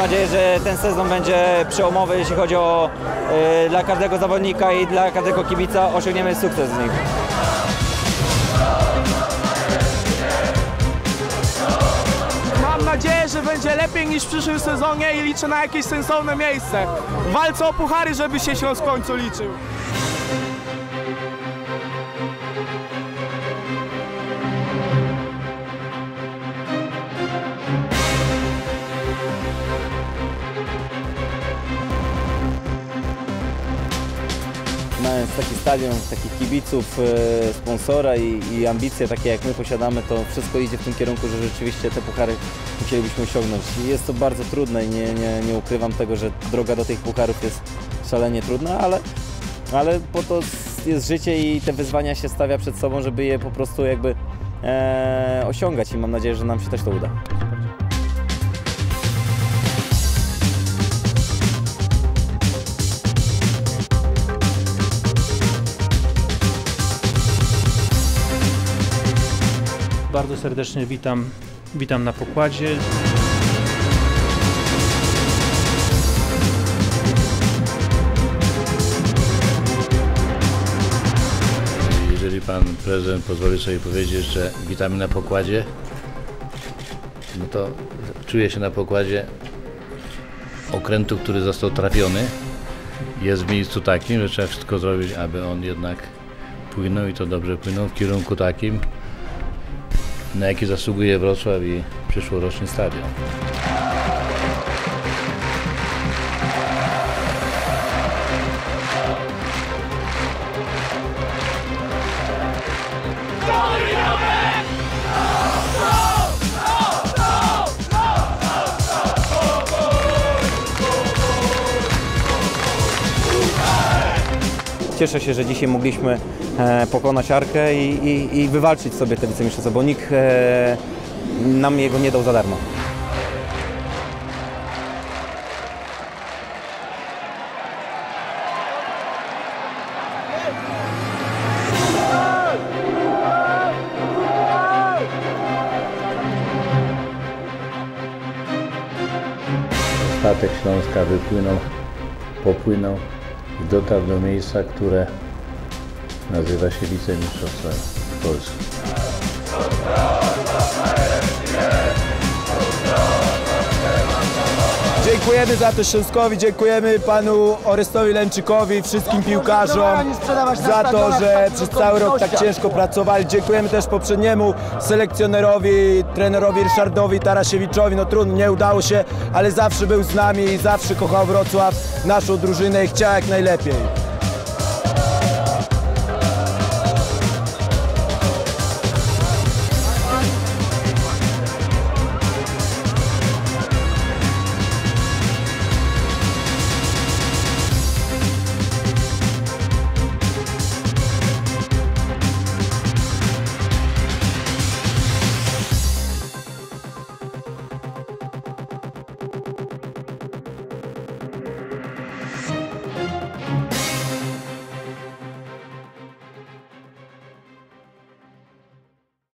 nadzieję, że ten sezon będzie przełomowy, jeśli chodzi o e, dla każdego zawodnika i dla każdego kibica osiągniemy sukces z nich. Mam nadzieję, że będzie lepiej niż w przyszłym sezonie i liczę na jakieś sensowne miejsce. W walce o puchary, żeby się w końcu liczył. Taki stadion, takich kibiców, e, sponsora i, i ambicje takie jak my posiadamy, to wszystko idzie w tym kierunku, że rzeczywiście te puchary musielibyśmy osiągnąć. I jest to bardzo trudne i nie, nie, nie ukrywam tego, że droga do tych pucharów jest szalenie trudna, ale, ale po to jest życie i te wyzwania się stawia przed sobą, żeby je po prostu jakby e, osiągać i mam nadzieję, że nam się też to uda. Bardzo serdecznie witam, witam na pokładzie. Jeżeli pan prezydent pozwoli sobie powiedzieć, że witamy na pokładzie, no to czuję się na pokładzie okrętu, który został trafiony. Jest w miejscu takim, że trzeba wszystko zrobić, aby on jednak płynął i to dobrze płynął w kierunku takim, na jaki zasługuje Wrocław i przyszłoroczny stadion. Cieszę się, że dzisiaj mogliśmy e, pokonać Arkę i, i, i wywalczyć sobie te wicemistrzostwo, bo nikt e, nam jego nie dał za darmo. Statek Śląska wypłynął, popłynął i dotarł do miejsca, które nazywa się wicemistrzostwem Polski. Dziękujemy za to Śląskowi, dziękujemy panu Orestowi Lęczykowi, wszystkim piłkarzom za to, że przez cały rok tak ciężko pracowali. Dziękujemy też poprzedniemu selekcjonerowi, trenerowi Ryszardowi Tarasiewiczowi. No trudno, nie udało się, ale zawsze był z nami i zawsze kochał Wrocław, naszą drużynę i chciał jak najlepiej.